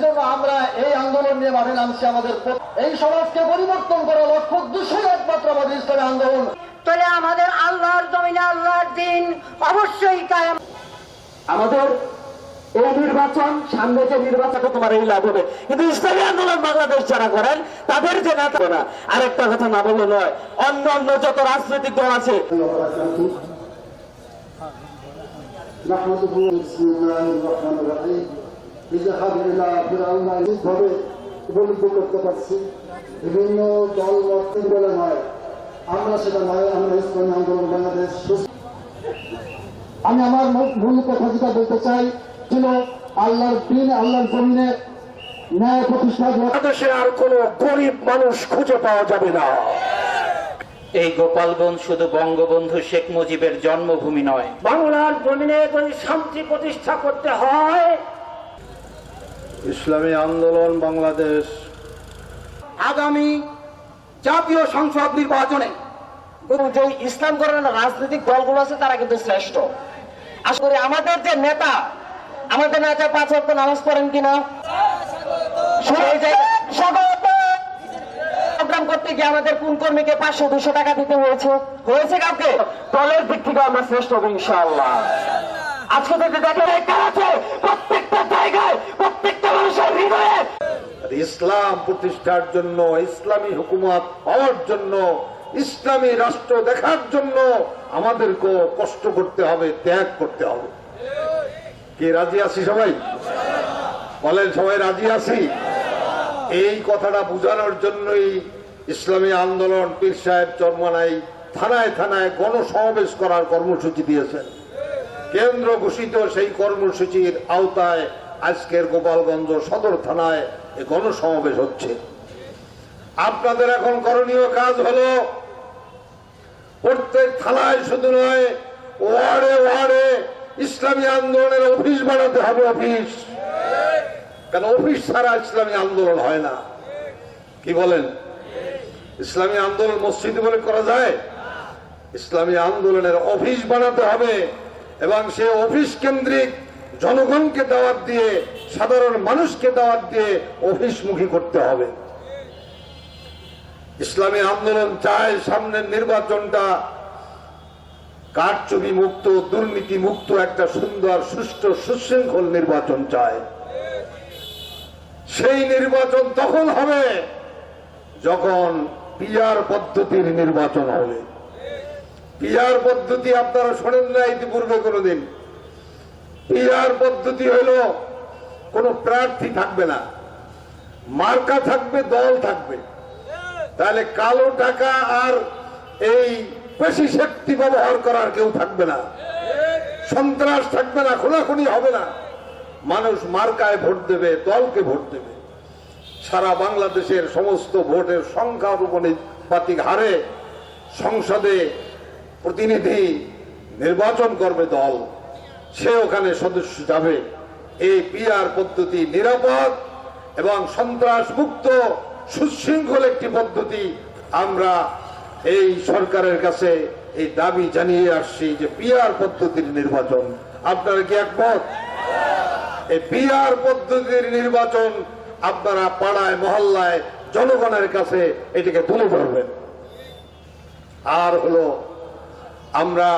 জন্য আমরা এই আন্দোলন নিয়ে মাঠে নামছি আমাদের প- এই সমাজকে পরিবর্তন করার লক্ষ্য উদ্দেশ্যই একমাত্র আমাদের ইসলামী আন্দোলন তাহলে আমাদের আল্লাহর জমিনে আল্লাহর দিন অবশ্যই কায়েম আমাদের এই নির্বাচন সামনে যে নির্বাচনে তোমার এই লাভ হবে কিন্তু ইসলামী আন্দোলন বাংলাদেশ যারা করেন তাদের যে নেতা না আরেকটা কথা না বলে নয় অন্য অন্য যত রাজনৈতিক দল আছে نحمده بسم الله الرحمن الرحيم ভাবে উপলব্ধি করতে পারছি। বিভিন্ন দল মত বলে নয় আমরা সেটা নয় আমরা ইসলামী আন্দোলন বাংলাদেশ আমি আমার মূল- মূল কথা যেটা বলতে চাই ছিল আল্লাহর দিন আল্লাহর জমিনে ন্যায় প্রতিষ্ঠা বাংলাদেশে আর কোন গরিব মানুষ খুঁজে পাওয়া যাবে না। এই গোপালগঞ্জ শুধু বঙ্গবন্ধু শেখ মুজিবের জন্মভূমি নয়। বাংলার জমিনে যদি শান্তি প্রতিষ্ঠা করতে হয় ইসলামী আন্দোলন বাংলাদেশ। আগামী জাতীয় সংসদ নির্বাচনে যে ইসলাম ধরনের রাজনৈতিক দলগুলো আছে, তারা কিন্তু শ্রেষ্ঠ। আশা করি আমাদের যে নেতা, আমাদের নেতা পাঁচ অক্ট নামাজ পড়েন কিনা? আমাদের কোন কর্মীকে পাঁচশো, দুশো টাকা দিতে হয়েছে? হয়েছে কাউকে? দলের দিক থেকে আমরা শ্রেষ্ঠ হব ইনশাআল্লাহ। আজকে থেকে কার আছে প্রত্যেকটা মানুষের হৃদয়ে। ইসলাম প্রতিষ্ঠার জন্য, ইসলামী হুকুমত পাওয়ার জন্য, ইসলামী রাষ্ট্র দেখার জন্য আমাদেরকে কষ্ট করতে হবে, ত্যাগ করতে হবে। কে রাজি আছি সবাই? বলেন সবাই রাজি আছি? এই কথাটা বোঝানোর জন্যই ইসলামী আন্দোলন পীর সাহেব চরমানাই থানায় থানায় গণসমাবেশ করার কর্মসূচি দিয়েছেন। কেন্দ্র ঘোষিত সেই কর্মসূচির আওতায় আজকের গোপালগঞ্জ সদর থানায় এ গণসমাবেশ হচ্ছে। আপনাদের এখন করণীয় কাজ হলো, প্রত্যেক থানায় শুধু নয়, ওয়ার্ডে ওয়ার্ডে ইসলামী আন্দোলনের অফিস বানাতে হবে অফিস। কেন অফিস ছাড়া ইসলামী আন্দোলন হয় না? কি বলেন? ইসলামী আন্দোলন মসজিদ বলে করা যায়? ইসলামী আন্দোলনের অফিস বানাতে হবে এবং সে অফিস কেন্দ্রিক জনগণকে দাওয়াত দিয়ে, সাধারণ মানুষকে দাওয়াত দিয়ে অফিসমুখী করতে হবে। ইসলামী আন্দোলন চায় সামনের নির্বাচনটা কারচুপি মুক্ত দুর্নীতি মুক্ত একটা সুন্দর, সুষ্ঠু, সুশৃঙ্খল নির্বাচন চায়। সেই নির্বাচন তখন হবে যখন পিয়ার পদ্ধতির নির্বাচন হবে। পিয়ার পদ্ধতি আপনারা শোনেন না ইতিপূর্বে কোনোদিন। পিয়ার পদ্ধতি হইল কোন প্রার্থী থাকবে না। মার্কা থাকবে, দল থাকবে। তাহলে কালো টাকা আর এই পেশি শক্তি ব্যবহার করার কেউ থাকবে না। সন্ত্রাস থাকবে না খোলাখুনি হবে না। মানুষ মার্কায় ভোট দেবে, দলকে ভোট দেবে। সারা বাংলাদেশের সমস্ত ভোটের সংখ্যার উপনিপাতিক হারে সংসদে প্রতিনিধি নির্বাচন করবে দল। সে ওখানে সদস্য যাবে। এই পিআর পদ্ধতি নিরাপদ এবং সন্ত্রাস মুক্ত সুশৃঙ্খল একটি পদ্ধতি। আমরা এই সরকারের কাছে এই দাবি জানিয়ে আসছি যে পিআর পদ্ধতির নির্বাচন। আপনারা কি একমত? এই পিআর পদ্ধতির নির্বাচন আপনারা পাড়ায়, মহল্লায় জনগণের কাছে এটিকে তুলে ধরবেন। আর হলো, আমরা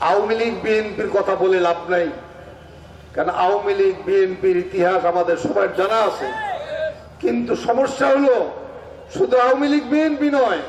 আওয়ামী লীগ, বিএনপির কথা বলে লাভ নাই। কারণ আওয়ামী লীগ, বিএনপির ইতিহাস আমাদের সবার জানা আছে। কিন্তু সমস্যা হলো, শুধু আওয়ামী লীগ, বিএনপি নয়